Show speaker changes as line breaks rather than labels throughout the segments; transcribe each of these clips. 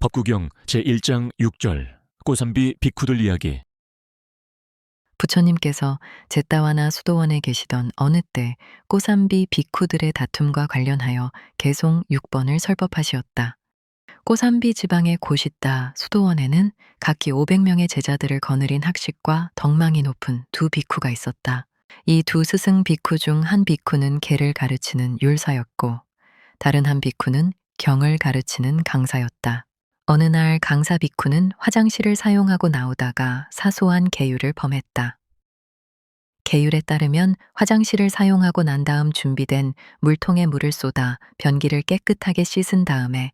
법구경 제1장 6절 꼬삼비 비쿠들 이야기
부처님께서 제따와나 수도원에 계시던 어느 때 꼬삼비 비쿠들의 다툼과 관련하여 개송 6번을 설법하시었다. 꼬삼비 지방의 고시다 수도원에는 각기 500명의 제자들을 거느린 학식과 덕망이 높은 두 비쿠가 있었다. 이 두 스승 비쿠 중 한 비쿠는 개를 가르치는 율사였고 다른 한 비쿠는 경을 가르치는 강사였다. 어느 날 강사 비쿠는 화장실을 사용하고 나오다가 사소한 계율을 범했다. 계율에 따르면 화장실을 사용하고 난 다음 준비된 물통에 물을 쏟아 변기를 깨끗하게 씻은 다음에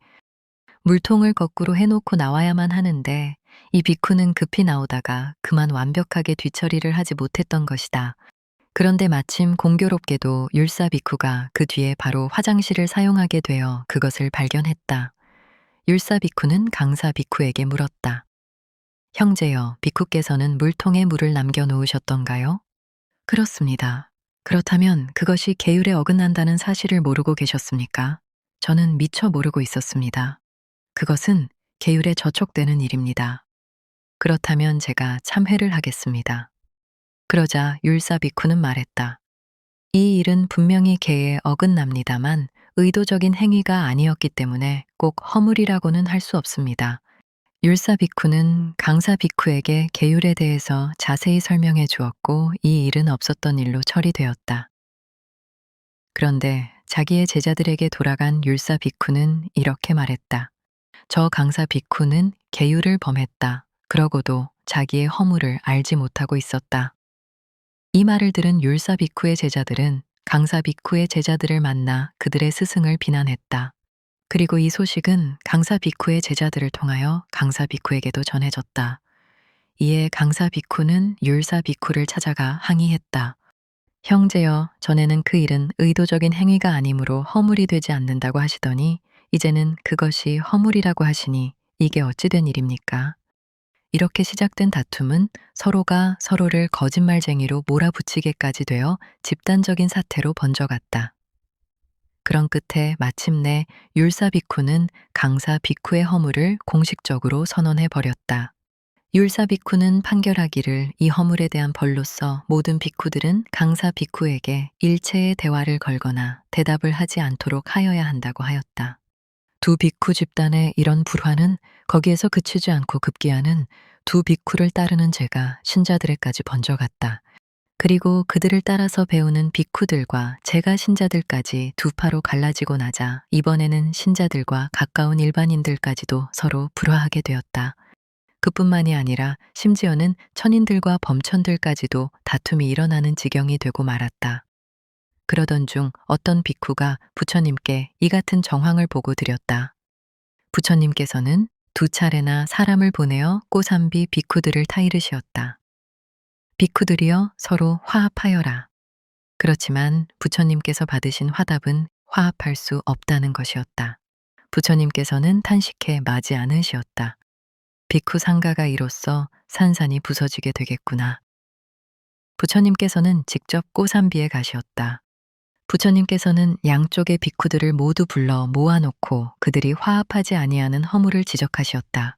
물통을 거꾸로 해놓고 나와야만 하는데 이 비쿠는 급히 나오다가 그만 완벽하게 뒤처리를 하지 못했던 것이다. 그런데 마침 공교롭게도 율사 비쿠가 그 뒤에 바로 화장실을 사용하게 되어 그것을 발견했다. 율사 비쿠는 강사 비쿠에게 물었다. 형제여, 비쿠께서는 물통에 물을 남겨 놓으셨던가요? 그렇습니다. 그렇다면 그것이 계율에 어긋난다는 사실을 모르고 계셨습니까? 저는 미처 모르고 있었습니다. 그것은 계율에 저촉되는 일입니다. 그렇다면 제가 참회를 하겠습니다. 그러자 율사 비쿠는 말했다. 이 일은 분명히 계에 어긋납니다만 의도적인 행위가 아니었기 때문에 꼭 허물이라고는 할 수 없습니다. 율사 비쿠는 강사 비쿠에게 계율에 대해서 자세히 설명해 주었고 이 일은 없었던 일로 처리되었다. 그런데 자기의 제자들에게 돌아간 율사 비쿠는 이렇게 말했다. 저 강사 비쿠는 계율을 범했다. 그러고도 자기의 허물을 알지 못하고 있었다. 이 말을 들은 율사 비쿠의 제자들은 강사 비쿠의 제자들을 만나 그들의 스승을 비난했다. 그리고 이 소식은 강사 비쿠의 제자들을 통하여 강사 비쿠에게도 전해졌다. 이에 강사 비쿠는 율사 비쿠를 찾아가 항의했다. 형제여, 전에는 그 일은 의도적인 행위가 아니므로 허물이 되지 않는다고 하시더니 이제는 그것이 허물이라고 하시니 이게 어찌 된 일입니까? 이렇게 시작된 다툼은 서로가 서로를 거짓말쟁이로 몰아붙이게까지 되어 집단적인 사태로 번져갔다. 그런 끝에 마침내 율사 비쿠는 강사 비쿠의 허물을 공식적으로 선언해 버렸다. 율사 비쿠는 판결하기를 이 허물에 대한 벌로서 모든 비쿠들은 강사 비쿠에게 일체의 대화를 걸거나 대답을 하지 않도록 하여야 한다고 하였다. 두 비쿠 집단의 이런 불화는 거기에서 그치지 않고 급기야는 두 비쿠를 따르는 죄가 신자들에까지 번져갔다. 그리고 그들을 따라서 배우는 비쿠들과 제가 신자들까지 두 파로 갈라지고 나자 이번에는 신자들과 가까운 일반인들까지도 서로 불화하게 되었다. 그뿐만이 아니라 심지어는 천인들과 범천들까지도 다툼이 일어나는 지경이 되고 말았다. 그러던 중 어떤 비쿠가 부처님께 이 같은 정황을 보고 드렸다. 부처님께서는 두 차례나 사람을 보내어 꼬삼비 비쿠들을 타이르시었다. 비쿠들이여 서로 화합하여라. 그렇지만 부처님께서 받으신 화답은 화합할 수 없다는 것이었다. 부처님께서는 탄식해 마지 않으시었다. 비쿠 상가가 이로써 산산이 부서지게 되겠구나. 부처님께서는 직접 꼬삼비에 가시었다. 부처님께서는 양쪽의 비쿠들을 모두 불러 모아놓고 그들이 화합하지 아니하는 허물을 지적하시었다.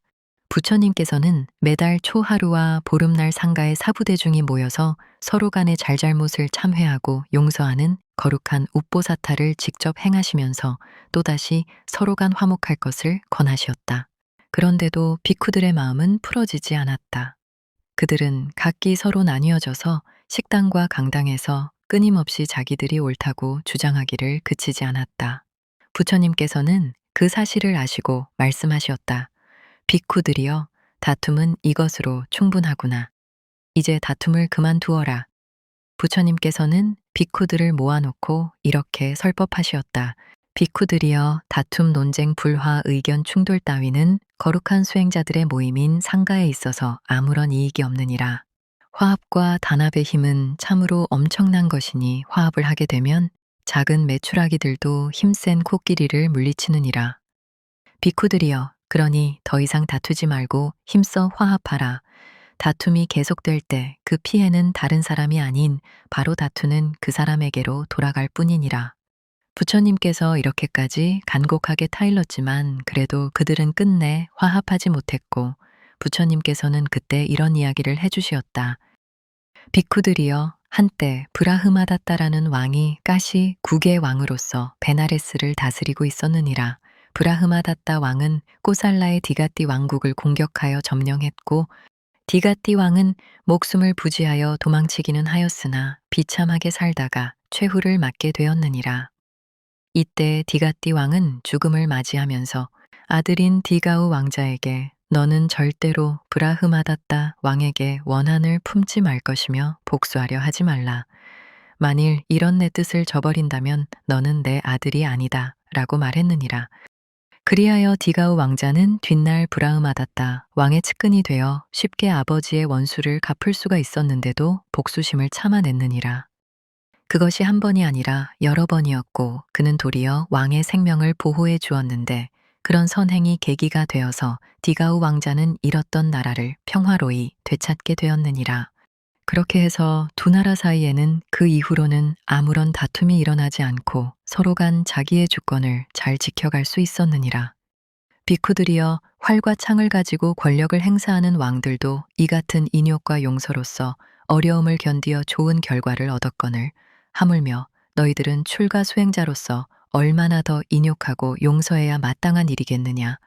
부처님께서는 매달 초하루와 보름날 상가의 사부대중이 모여서 서로 간의 잘잘못을 참회하고 용서하는 거룩한 우보사타를 직접 행하시면서 또다시 서로 간 화목할 것을 권하시었다. 그런데도 비쿠들의 마음은 풀어지지 않았다. 그들은 각기 서로 나뉘어져서 식당과 강당에서 끊임없이 자기들이 옳다고 주장하기를 그치지 않았다. 부처님께서는 그 사실을 아시고 말씀하시었다. 비쿠들이여, 다툼은 이것으로 충분하구나. 이제 다툼을 그만두어라. 부처님께서는 비쿠들을 모아놓고 이렇게 설법하시었다. 비쿠들이여 다툼 논쟁 불화 의견 충돌 따위는 거룩한 수행자들의 모임인 상가에 있어서 아무런 이익이 없느니라. 화합과 단합의 힘은 참으로 엄청난 것이니 화합을 하게 되면 작은 메추라기들도 힘센 코끼리를 물리치느니라. 비쿠들이여, 그러니 더 이상 다투지 말고 힘써 화합하라. 다툼이 계속될 때 그 피해는 다른 사람이 아닌 바로 다투는 그 사람에게로 돌아갈 뿐이니라. 부처님께서 이렇게까지 간곡하게 타일렀지만 그래도 그들은 끝내 화합하지 못했고 부처님께서는 그때 이런 이야기를 해주시었다. 비쿠들이여 한때 브라흐마다따라는 왕이 까시 국의 왕으로서 베나레스를 다스리고 있었느니라. 브라흐마다따 왕은 꼬살라의 디가띠 왕국을 공격하여 점령했고 디가띠 왕은 목숨을 부지하여 도망치기는 하였으나 비참하게 살다가 최후를 맞게 되었느니라. 이때 디가띠 왕은 죽음을 맞이하면서 아들인 디가우 왕자에게 너는 절대로 브라흐마다따 왕에게 원한을 품지 말 것이며 복수하려 하지 말라. 만일 이런 내 뜻을 저버린다면 너는 내 아들이 아니다. 라고 말했느니라. 그리하여 디가우 왕자는 뒷날 브라흐마다따 왕의 측근이 되어 쉽게 아버지의 원수를 갚을 수가 있었는데도 복수심을 참아냈느니라. 그것이 한 번이 아니라 여러 번이었고 그는 도리어 왕의 생명을 보호해 주었는데 그런 선행이 계기가 되어서 디가우 왕자는 잃었던 나라를 평화로이 되찾게 되었느니라. 그렇게 해서 두 나라 사이에는 그 이후로는 아무런 다툼이 일어나지 않고 서로 간 자기의 주권을 잘 지켜갈 수 있었느니라. 비쿠들이여 활과 창을 가지고 권력을 행사하는 왕들도 이 같은 인욕과 용서로서 어려움을 견디어 좋은 결과를 얻었거늘 하물며 너희들은 출가 수행자로서 얼마나 더 인욕하고 용서해야 마땅한 일이겠느냐.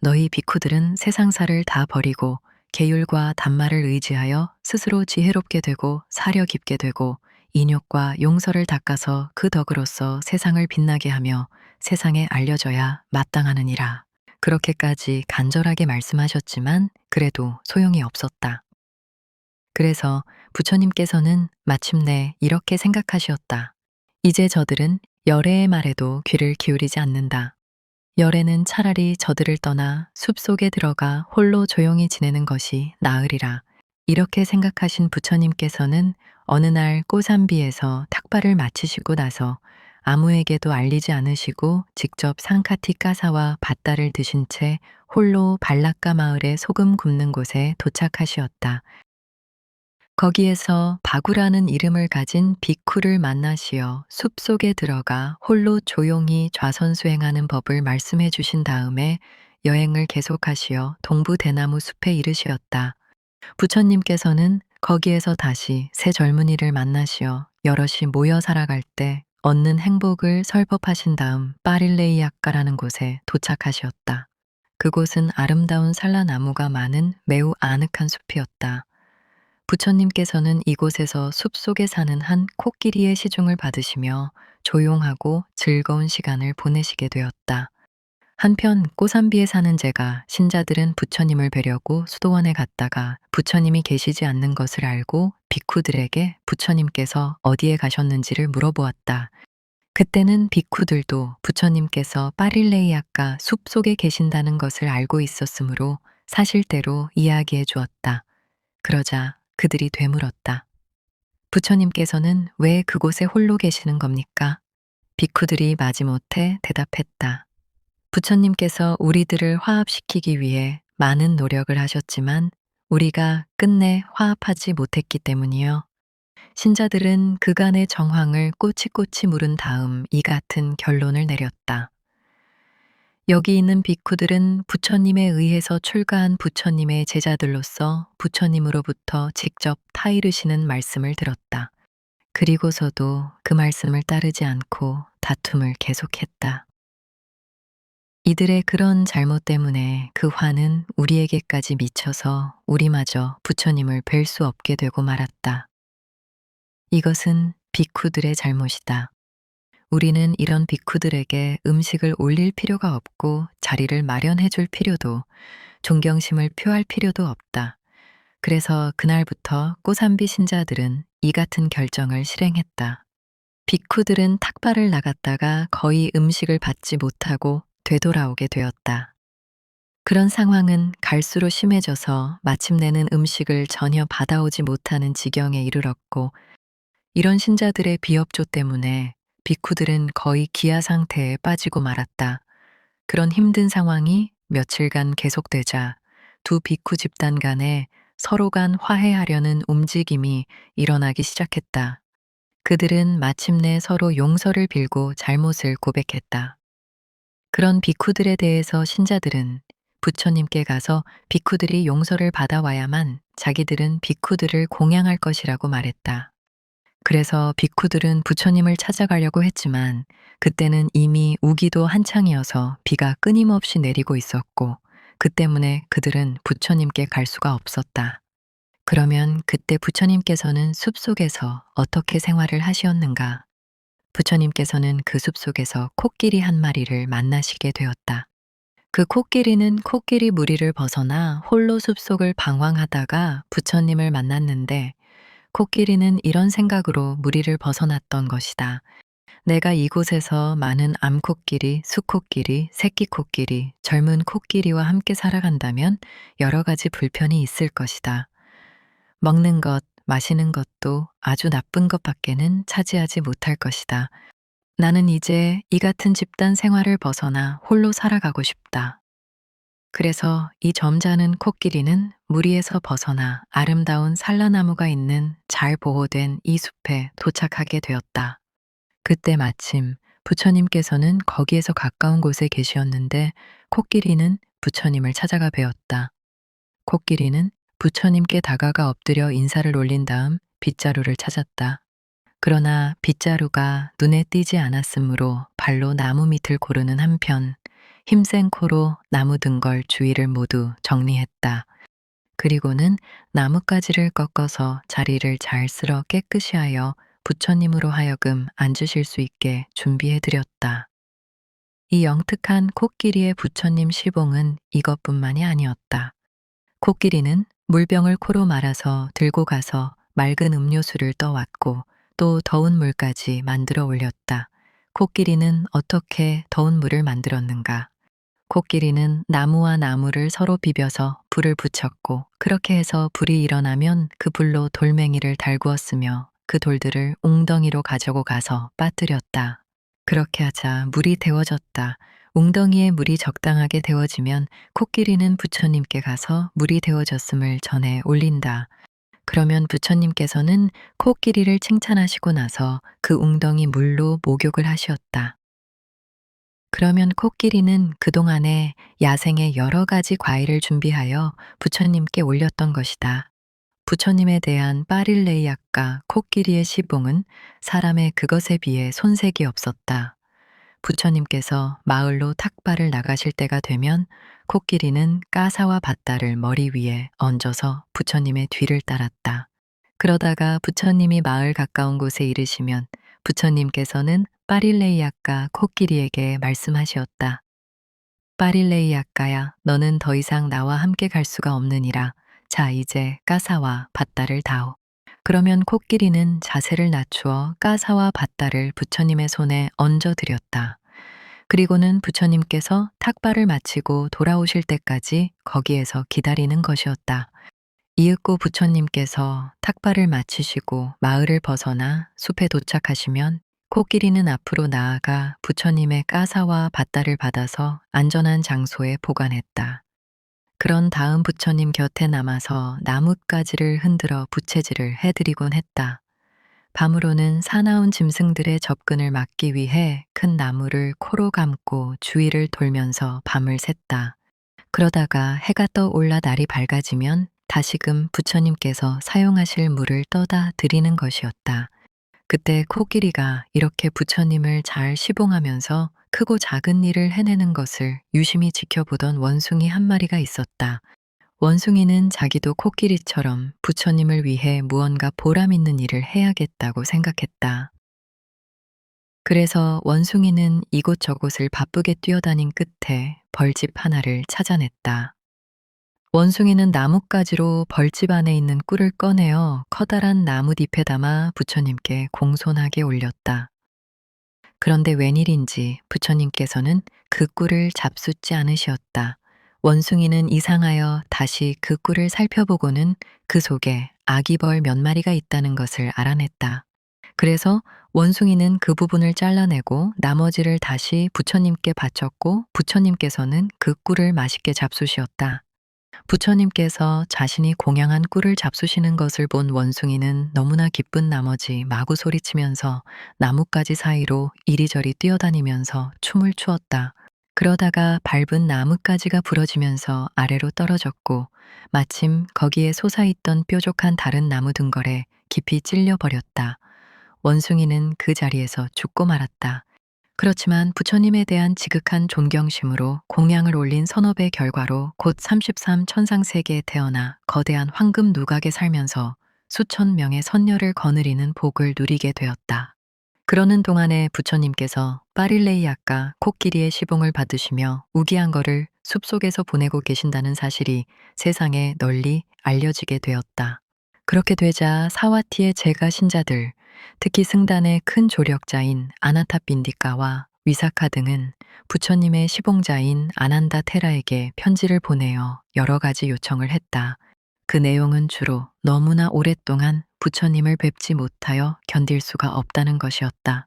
너희 비쿠들은 세상사를 다 버리고 계율과 단말을 의지하여 스스로 지혜롭게 되고 사려 깊게 되고 인욕과 용서를 닦아서 그 덕으로서 세상을 빛나게 하며 세상에 알려져야 마땅하느니라. 그렇게까지 간절하게 말씀하셨지만 그래도 소용이 없었다. 그래서 부처님께서는 마침내 이렇게 생각하시었다. 이제 저들은 열애의 말에도 귀를 기울이지 않는다. 열애는 차라리 저들을 떠나 숲 속에 들어가 홀로 조용히 지내는 것이 나으리라. 이렇게 생각하신 부처님께서는 어느 날 꼬산비에서 탁발을 마치시고 나서 아무에게도 알리지 않으시고 직접 상카티 까사와 밭다를 드신 채 홀로 발락가 마을의 소금 굽는 곳에 도착하시었다. 거기에서 바구라는 이름을 가진 비쿠를 만나시어 숲속에 들어가 홀로 조용히 좌선수행하는 법을 말씀해 주신 다음에 여행을 계속하시어 동부 대나무 숲에 이르시었다. 부처님께서는 거기에서 다시 새 젊은이를 만나시어 여럿이 모여 살아갈 때 얻는 행복을 설법하신 다음 파릴레이아까라는 곳에 도착하시었다. 그곳은 아름다운 산라나무가 많은 매우 아늑한 숲이었다. 부처님께서는 이곳에서 숲속에 사는 한 코끼리의 시중을 받으시며 조용하고 즐거운 시간을 보내시게 되었다. 한편 꼬산비에 사는 제가 신자들은 부처님을 뵈려고 수도원에 갔다가 부처님이 계시지 않는 것을 알고 비쿠들에게 부처님께서 어디에 가셨는지를 물어보았다. 그때는 비쿠들도 부처님께서 파릴레이아까 숲 속에 계신다는 것을 알고 있었으므로 사실대로 이야기해 주었다. 그러자 그들이 되물었다. 부처님께서는 왜 그곳에 홀로 계시는 겁니까? 비쿠들이 마지못해 대답했다. 부처님께서 우리들을 화합시키기 위해 많은 노력을 하셨지만 우리가 끝내 화합하지 못했기 때문이요. 신자들은 그간의 정황을 꼬치꼬치 물은 다음 이 같은 결론을 내렸다. 여기 있는 비쿠들은 부처님에 의해서 출가한 부처님의 제자들로서 부처님으로부터 직접 타이르시는 말씀을 들었다. 그리고서도 그 말씀을 따르지 않고 다툼을 계속했다. 이들의 그런 잘못 때문에 그 화는 우리에게까지 미쳐서 우리마저 부처님을 뵐 수 없게 되고 말았다. 이것은 비쿠들의 잘못이다. 우리는 이런 비쿠들에게 음식을 올릴 필요가 없고 자리를 마련해 줄 필요도 존경심을 표할 필요도 없다. 그래서 그날부터 꼬산비 신자들은 이 같은 결정을 실행했다. 비쿠들은 탁발을 나갔다가 거의 음식을 받지 못하고 되돌아오게 되었다. 그런 상황은 갈수록 심해져서 마침내는 음식을 전혀 받아오지 못하는 지경에 이르렀고, 이런 신자들의 비협조 때문에 비쿠들은 거의 기아 상태에 빠지고 말았다. 그런 힘든 상황이 며칠간 계속되자 두 비쿠 집단 간에 서로 간 화해하려는 움직임이 일어나기 시작했다. 그들은 마침내 서로 용서를 빌고 잘못을 고백했다. 그런 비쿠들에 대해서 신자들은 부처님께 가서 비쿠들이 용서를 받아와야만 자기들은 비쿠들을 공양할 것이라고 말했다. 그래서 비쿠들은 부처님을 찾아가려고 했지만 그때는 이미 우기도 한창이어서 비가 끊임없이 내리고 있었고 그 때문에 그들은 부처님께 갈 수가 없었다. 그러면 그때 부처님께서는 숲속에서 어떻게 생활을 하시었는가? 부처님께서는 그 숲속에서 코끼리 한 마리를 만나시게 되었다. 그 코끼리는 코끼리 무리를 벗어나 홀로 숲속을 방황하다가 부처님을 만났는데 코끼리는 이런 생각으로 무리를 벗어났던 것이다. 내가 이곳에서 많은 암코끼리, 수코끼리, 새끼코끼리, 젊은 코끼리와 함께 살아간다면 여러 가지 불편이 있을 것이다. 먹는 것, 마시는 것도 아주 나쁜 것밖에는 차지하지 못할 것이다. 나는 이제 이 같은 집단 생활을 벗어나 홀로 살아가고 싶다. 그래서 이 점잖은 코끼리는 무리에서 벗어나 아름다운 산라나무가 있는 잘 보호된 이 숲에 도착하게 되었다. 그때 마침 부처님께서는 거기에서 가까운 곳에 계시었는데 코끼리는 부처님을 찾아가 배웠다. 코끼리는 부처님께 다가가 엎드려 인사를 올린 다음 빗자루를 찾았다. 그러나 빗자루가 눈에 띄지 않았으므로 발로 나무 밑을 고르는 한편 힘센 코로 나무 등걸 주위를 모두 정리했다. 그리고는 나뭇가지를 꺾어서 자리를 잘 쓸어 깨끗이 하여 부처님으로 하여금 앉으실 수 있게 준비해 드렸다. 이 영특한 코끼리의 부처님 시봉은 이것뿐만이 아니었다. 코끼리는 물병을 코로 말아서 들고 가서 맑은 음료수를 떠왔고 또 더운 물까지 만들어 올렸다. 코끼리는 어떻게 더운 물을 만들었는가? 코끼리는 나무와 나무를 서로 비벼서 불을 붙였고 그렇게 해서 불이 일어나면 그 불로 돌멩이를 달구었으며 그 돌들을 웅덩이로 가지고 가서 빠뜨렸다. 그렇게 하자 물이 데워졌다. 웅덩이에 물이 적당하게 데워지면 코끼리는 부처님께 가서 물이 데워졌음을 전해 올린다. 그러면 부처님께서는 코끼리를 칭찬하시고 나서 그 웅덩이 물로 목욕을 하시었다. 그러면 코끼리는 그동안에 야생의 여러 가지 과일을 준비하여 부처님께 올렸던 것이다. 부처님에 대한 파릴레이악과 코끼리의 시봉은 사람의 그것에 비해 손색이 없었다. 부처님께서 마을로 탁발을 나가실 때가 되면 코끼리는 까사와 밭다를 머리 위에 얹어서 부처님의 뒤를 따랐다. 그러다가 부처님이 마을 가까운 곳에 이르시면 부처님께서는 파릴레이 아까 코끼리에게 말씀하시었다. 파릴레이 아까야, 너는 더 이상 나와 함께 갈 수가 없느니라. 자, 이제 까사와 밭다를 다오. 그러면 코끼리는 자세를 낮추어 까사와 밭다를 부처님의 손에 얹어 드렸다. 그리고는 부처님께서 탁발을 마치고 돌아오실 때까지 거기에서 기다리는 것이었다. 이윽고 부처님께서 탁발을 마치시고 마을을 벗어나 숲에 도착하시면 코끼리는 앞으로 나아가 부처님의 까사와 밭다를 받아서 안전한 장소에 보관했다. 그런 다음 부처님 곁에 남아서 나뭇가지를 흔들어 부채질을 해드리곤 했다. 밤으로는 사나운 짐승들의 접근을 막기 위해 큰 나무를 코로 감고 주위를 돌면서 밤을 샜다. 그러다가 해가 떠올라 날이 밝아지면 다시금 부처님께서 사용하실 물을 떠다 드리는 것이었다. 그때 코끼리가 이렇게 부처님을 잘 시봉하면서 크고 작은 일을 해내는 것을 유심히 지켜보던 원숭이 한 마리가 있었다. 원숭이는 자기도 코끼리처럼 부처님을 위해 무언가 보람 있는 일을 해야겠다고 생각했다. 그래서 원숭이는 이곳저곳을 바쁘게 뛰어다닌 끝에 벌집 하나를 찾아냈다. 원숭이는 나뭇가지로 벌집 안에 있는 꿀을 꺼내어 커다란 나뭇잎에 담아 부처님께 공손하게 올렸다. 그런데 웬일인지 부처님께서는 그 꿀을 잡숫지 않으시었다. 원숭이는 이상하여 다시 그 꿀을 살펴보고는 그 속에 아기벌 몇 마리가 있다는 것을 알아냈다. 그래서 원숭이는 그 부분을 잘라내고 나머지를 다시 부처님께 바쳤고 부처님께서는 그 꿀을 맛있게 잡수시었다. 부처님께서 자신이 공양한 꿀을 잡수시는 것을 본 원숭이는 너무나 기쁜 나머지 마구 소리치면서 나뭇가지 사이로 이리저리 뛰어다니면서 춤을 추었다. 그러다가 밟은 나뭇가지가 부러지면서 아래로 떨어졌고 마침 거기에 솟아있던 뾰족한 다른 나무 등걸에 깊이 찔려 버렸다. 원숭이는 그 자리에서 죽고 말았다. 그렇지만 부처님에 대한 지극한 존경심으로 공양을 올린 선업의 결과로 곧 33 천상 세계에 태어나 거대한 황금 누각에 살면서 수천 명의 선녀를 거느리는 복을 누리게 되었다. 그러는 동안에 부처님께서 파릴레이아까 코끼리의 시봉을 받으시며 우기한 거를 숲속에서 보내고 계신다는 사실이 세상에 널리 알려지게 되었다. 그렇게 되자 사와티의 제가 신자들, 특히 승단의 큰 조력자인 아나타 빈디카와 위사카 등은 부처님의 시봉자인 아난다 테라에게 편지를 보내어 여러 가지 요청을 했다. 그 내용은 주로 너무나 오랫동안 부처님을 뵙지 못하여 견딜 수가 없다는 것이었다.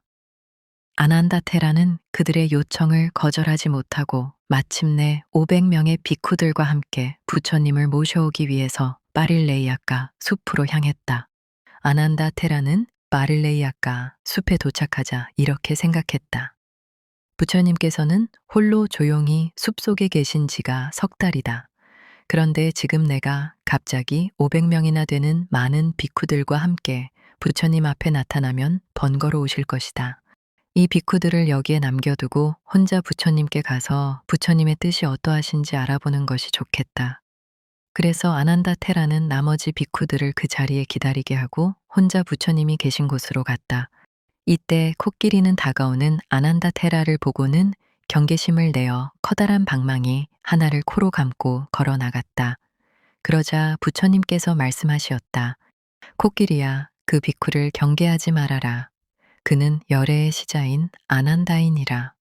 아난다 테라는 그들의 요청을 거절하지 못하고 마침내 500명의 비쿠들과 함께 부처님을 모셔오기 위해서 파릴레이아까 숲으로 향했다. 아난다 테라는 마릴레이 아까 숲에 도착하자 이렇게 생각했다. 부처님께서는 홀로 조용히 숲 속에 계신 지가 석 달이다. 그런데 지금 내가 갑자기 500명이나 되는 많은 비쿠들과 함께 부처님 앞에 나타나면 번거로우실 것이다. 이 비쿠들을 여기에 남겨두고 혼자 부처님께 가서 부처님의 뜻이 어떠하신지 알아보는 것이 좋겠다. 그래서 아난다 테라는 나머지 비쿠들을 그 자리에 기다리게 하고 혼자 부처님이 계신 곳으로 갔다. 이때 코끼리는 다가오는 아난다 테라를 보고는 경계심을 내어 커다란 방망이 하나를 코로 감고 걸어 나갔다. 그러자 부처님께서 말씀하시었다. 코끼리야, 그 비쿠를 경계하지 말아라. 그는 열애의 시자인 아난다인이라.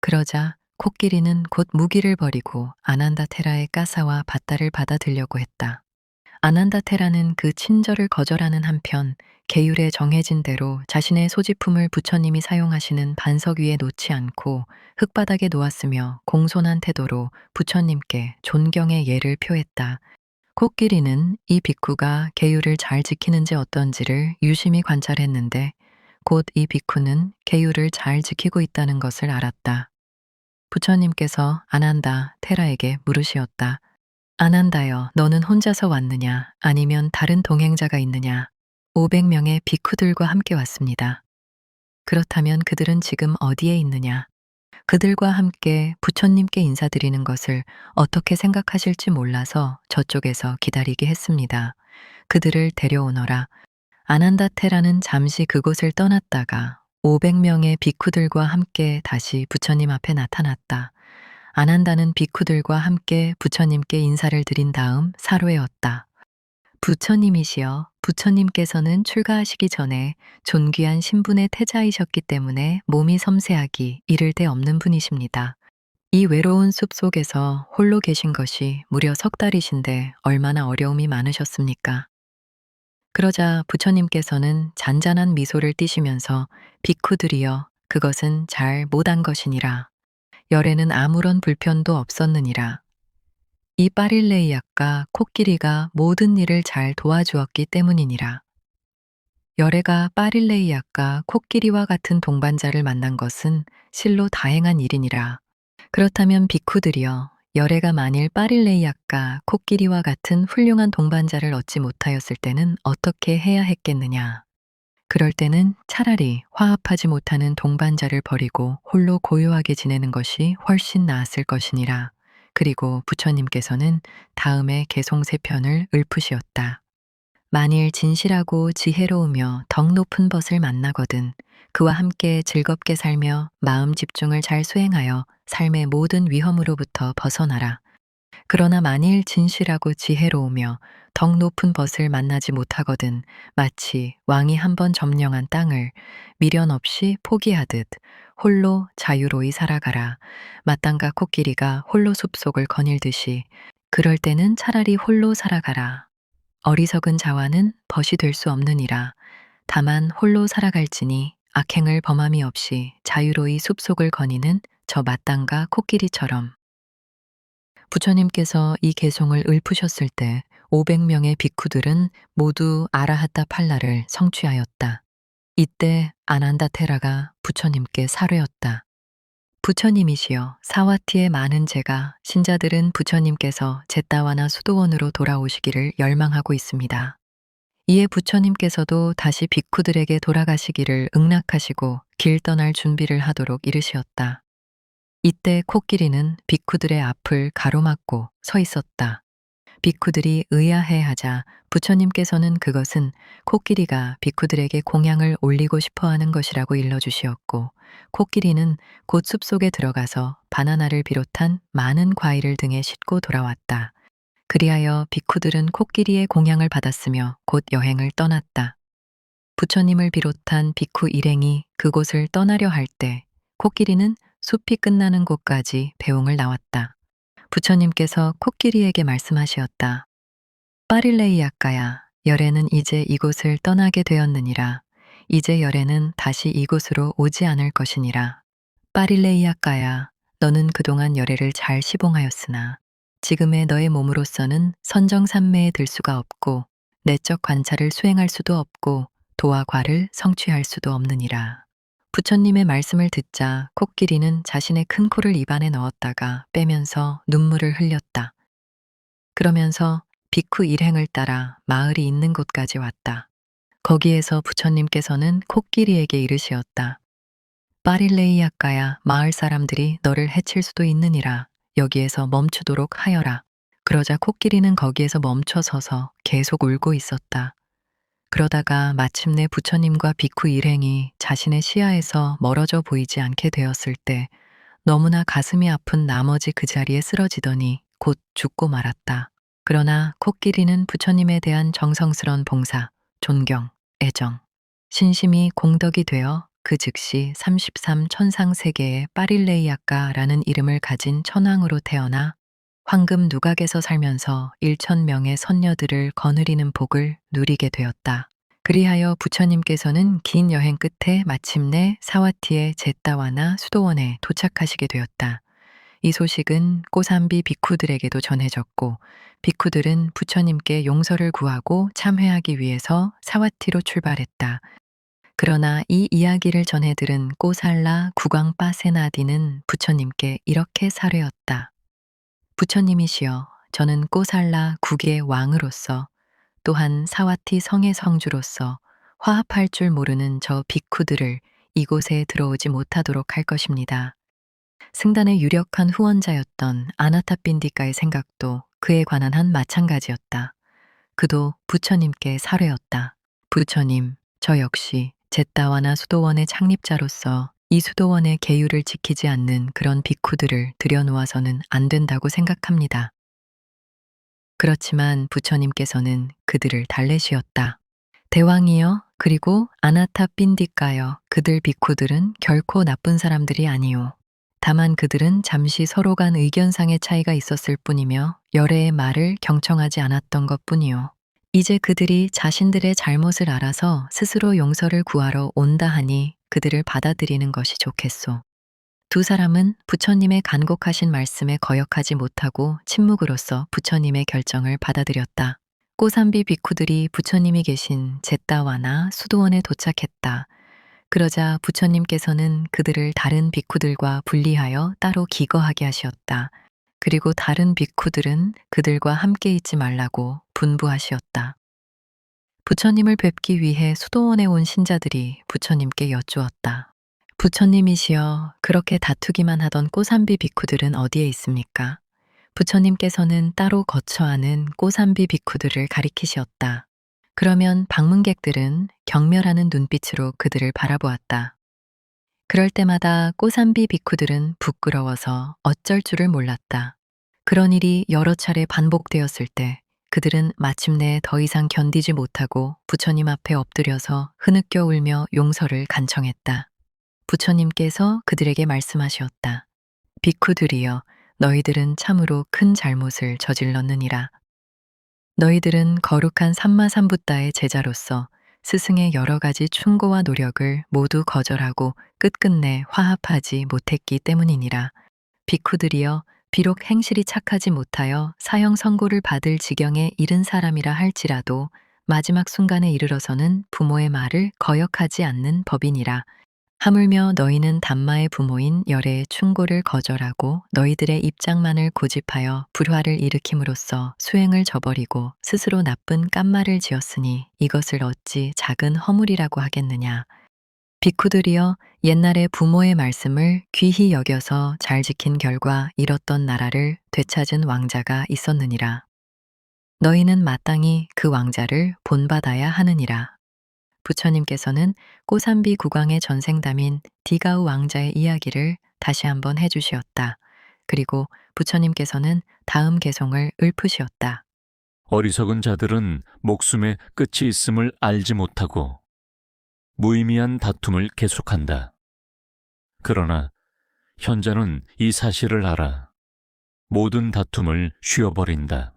그러자 코끼리는 곧 무기를 버리고 아난다 테라의 까사와 밧다를 받아들려고 했다. 아난다 테라는 그 친절을 거절하는 한편 계율에 정해진 대로 자신의 소지품을 부처님이 사용하시는 반석 위에 놓지 않고 흙바닥에 놓았으며 공손한 태도로 부처님께 존경의 예를 표했다. 코끼리는 이 비쿠가 계율을 잘 지키는지 어떤지를 유심히 관찰했는데 곧 이 비쿠는 계율을 잘 지키고 있다는 것을 알았다. 부처님께서 아난다 테라에게 물으시었다. 아난다여, 너는 혼자서 왔느냐, 아니면 다른 동행자가 있느냐? 500명의 비쿠들과 함께 왔습니다. 그렇다면 그들은 지금 어디에 있느냐? 그들과 함께 부처님께 인사드리는 것을 어떻게 생각하실지 몰라서 저쪽에서 기다리게 했습니다. 그들을 데려오너라. 아난다테라는 잠시 그곳을 떠났다가 500명의 비쿠들과 함께 다시 부처님 앞에 나타났다. 아난다는 비쿠들과 함께 부처님께 인사를 드린 다음 사로에었다. 부처님이시여, 부처님께서는 출가하시기 전에 존귀한 신분의 태자이셨기 때문에 몸이 섬세하기 이를 데 없는 분이십니다. 이 외로운 숲 속에서 홀로 계신 것이 무려 석 달이신데 얼마나 어려움이 많으셨습니까? 그러자 부처님께서는 잔잔한 미소를 띠시면서 비쿠들이여 그것은 잘 못한 것이니라. 열에는 아무런 불편도 없었느니라. 이 파릴레이아까 코끼리가 모든 일을 잘 도와주었기 때문이니라. 열애가 파릴레이아까 코끼리와 같은 동반자를 만난 것은 실로 다행한 일이니라. 그렇다면 비쿠들이여 열애가 만일 파릴레이 아까 코끼리와 같은 훌륭한 동반자를 얻지 못하였을 때는 어떻게 해야 했겠느냐. 그럴 때는 차라리 화합하지 못하는 동반자를 버리고 홀로 고요하게 지내는 것이 훨씬 나았을 것이니라. 그리고 부처님께서는 다음에 개송세 편을 읊으시었다. 만일 진실하고 지혜로우며 덕 높은 벗을 만나거든 그와 함께 즐겁게 살며 마음 집중을 잘 수행하여 삶의 모든 위험으로부터 벗어나라. 그러나 만일 진실하고 지혜로우며 덕 높은 벗을 만나지 못하거든 마치 왕이 한 번 점령한 땅을 미련 없이 포기하듯 홀로 자유로이 살아가라. 마땅과 코끼리가 홀로 숲속을 거닐듯이 그럴 때는 차라리 홀로 살아가라. 어리석은 자와는 벗이 될 수 없느니라. 다만 홀로 살아갈지니 악행을 범함이 없이 자유로이 숲속을 거니는 저 마땅과 코끼리처럼 부처님께서 이 개송을 읊으셨을 때 500명의 비쿠들은 모두 아라하타 팔라를 성취하였다. 이때 아난다 테라가 부처님께 사뢰었다. 부처님이시여 사와티의 많은 제가 신자들은 부처님께서 제따와나 수도원으로 돌아오시기를 열망하고 있습니다. 이에 부처님께서도 다시 비쿠들에게 돌아가시기를 응낙하시고 길 떠날 준비를 하도록 이르시었다. 이때 코끼리는 비쿠들의 앞을 가로막고 서 있었다. 비쿠들이 의아해하자 부처님께서는 그것은 코끼리가 비쿠들에게 공양을 올리고 싶어 하는 것이라고 일러주시었고, 코끼리는 곧 숲속에 들어가서 바나나를 비롯한 많은 과일을 등에 싣고 돌아왔다. 그리하여 비쿠들은 코끼리의 공양을 받았으며 곧 여행을 떠났다. 부처님을 비롯한 비쿠 일행이 그곳을 떠나려 할 때 코끼리는 숲이 끝나는 곳까지 배웅을 나왔다. 부처님께서 코끼리에게 말씀하시었다. 파릴레이아까야, 열애는 이제 이곳을 떠나게 되었느니라. 이제 열애는 다시 이곳으로 오지 않을 것이니라. 파릴레이아까야, 너는 그동안 열애를 잘 시봉하였으나 지금의 너의 몸으로서는 선정산매에 들 수가 없고 내적 관찰을 수행할 수도 없고 도와 과를 성취할 수도 없느니라. 부처님의 말씀을 듣자 코끼리는 자신의 큰 코를 입안에 넣었다가 빼면서 눈물을 흘렸다. 그러면서 비쿠 일행을 따라 마을이 있는 곳까지 왔다. 거기에서 부처님께서는 코끼리에게 이르시었다. 파릴레이아까야 마을 사람들이 너를 해칠 수도 있느니라. 여기에서 멈추도록 하여라. 그러자 코끼리는 거기에서 멈춰 서서 계속 울고 있었다. 그러다가 마침내 부처님과 비쿠 일행이 자신의 시야에서 멀어져 보이지 않게 되었을 때 너무나 가슴이 아픈 나머지 그 자리에 쓰러지더니 곧 죽고 말았다. 그러나 코끼리는 부처님에 대한 정성스런 봉사, 존경, 애정, 신심이 공덕이 되어 그 즉시 33 천상 세계의 파릴레이아까라는 이름을 가진 천왕으로 태어나 황금 누각에서 살면서 1천 명의 선녀들을 거느리는 복을 누리게 되었다. 그리하여 부처님께서는 긴 여행 끝에 마침내 사와티의 제따와나 수도원에 도착하시게 되었다. 이 소식은 꼬삼비 비쿠들에게도 전해졌고 비쿠들은 부처님께 용서를 구하고 참회하기 위해서 사와티로 출발했다. 그러나 이 이야기를 전해 들은 꼬살라 국왕빠 세나디는 부처님께 이렇게 사뢰었다. 부처님이시여, 저는 꼬살라 국의 왕으로서 또한 사와티 성의 성주로서 화합할 줄 모르는 저 비쿠들을 이곳에 들어오지 못하도록 할 것입니다. 승단의 유력한 후원자였던 아나타빈디카의 생각도 그에 관한 한 마찬가지였다. 그도 부처님께 사뢰었다. 부처님, 저 역시 제따와나 수도원의 창립자로서 이 수도원의 계율을 지키지 않는 그런 비쿠들을 들여놓아서는 안 된다고 생각합니다. 그렇지만 부처님께서는 그들을 달래시었다. 대왕이여, 그리고 아나타 빈디까여, 그들 비쿠들은 결코 나쁜 사람들이 아니오. 다만 그들은 잠시 서로 간 의견상의 차이가 있었을 뿐이며 열애의 말을 경청하지 않았던 것 뿐이오. 이제 그들이 자신들의 잘못을 알아서 스스로 용서를 구하러 온다 하니 그들을 받아들이는 것이 좋겠소. 두 사람은 부처님의 간곡하신 말씀에 거역하지 못하고 침묵으로써 부처님의 결정을 받아들였다. 꼬삼비 비쿠들이 부처님이 계신 제따와나 수도원에 도착했다. 그러자 부처님께서는 그들을 다른 비쿠들과 분리하여 따로 기거하게 하시었다. 그리고 다른 비쿠들은 그들과 함께 있지 말라고 분부하시었다. 부처님을 뵙기 위해 수도원에 온 신자들이 부처님께 여쭈었다. 부처님이시여, 그렇게 다투기만 하던 꼬삼비 비쿠들은 어디에 있습니까? 부처님께서는 따로 거처하는 꼬삼비 비쿠들을 가리키시었다. 그러면 방문객들은 경멸하는 눈빛으로 그들을 바라보았다. 그럴 때마다 꼬삼비 비쿠들은 부끄러워서 어쩔 줄을 몰랐다. 그런 일이 여러 차례 반복되었을 때 그들은 마침내 더 이상 견디지 못하고 부처님 앞에 엎드려서 흐느껴 울며 용서를 간청했다. 부처님께서 그들에게 말씀하시었다. 비쿠들이여, 너희들은 참으로 큰 잘못을 저질렀느니라. 너희들은 거룩한 삼마삼부따의 제자로서 스승의 여러 가지 충고와 노력을 모두 거절하고 끝끝내 화합하지 못했기 때문이니라. 비쿠들이여 비록 행실이 착하지 못하여 사형 선고를 받을 지경에 이른 사람이라 할지라도 마지막 순간에 이르러서는 부모의 말을 거역하지 않는 법이니라. 하물며 너희는 단마의 부모인 열의 충고를 거절하고 너희들의 입장만을 고집하여 불화를 일으킴으로써 수행을 저버리고 스스로 나쁜 깜말을 지었으니 이것을 어찌 작은 허물이라고 하겠느냐. 비쿠들이여 옛날에 부모의 말씀을 귀히 여겨서 잘 지킨 결과 잃었던 나라를 되찾은 왕자가 있었느니라. 너희는 마땅히 그 왕자를 본받아야 하느니라. 부처님께서는 꼬산비 국왕의 전생담인 디가우 왕자의 이야기를 다시 한번 해주시었다. 그리고 부처님께서는 다음 개송을 읊으시었다.
어리석은 자들은 목숨에 끝이 있음을 알지 못하고 무의미한 다툼을 계속한다. 그러나 현자는 이 사실을 알아 모든 다툼을 쉬어버린다.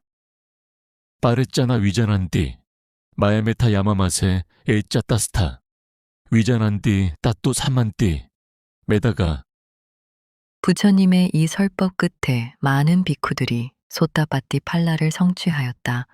빠레짜나 위자난띠 마야메타 야마마세 에짜 따스타 위자난띠 따또 사만띠 메다가
부처님의 이 설법 끝에 많은 비쿠들이 소따바띠 팔라를 성취하였다.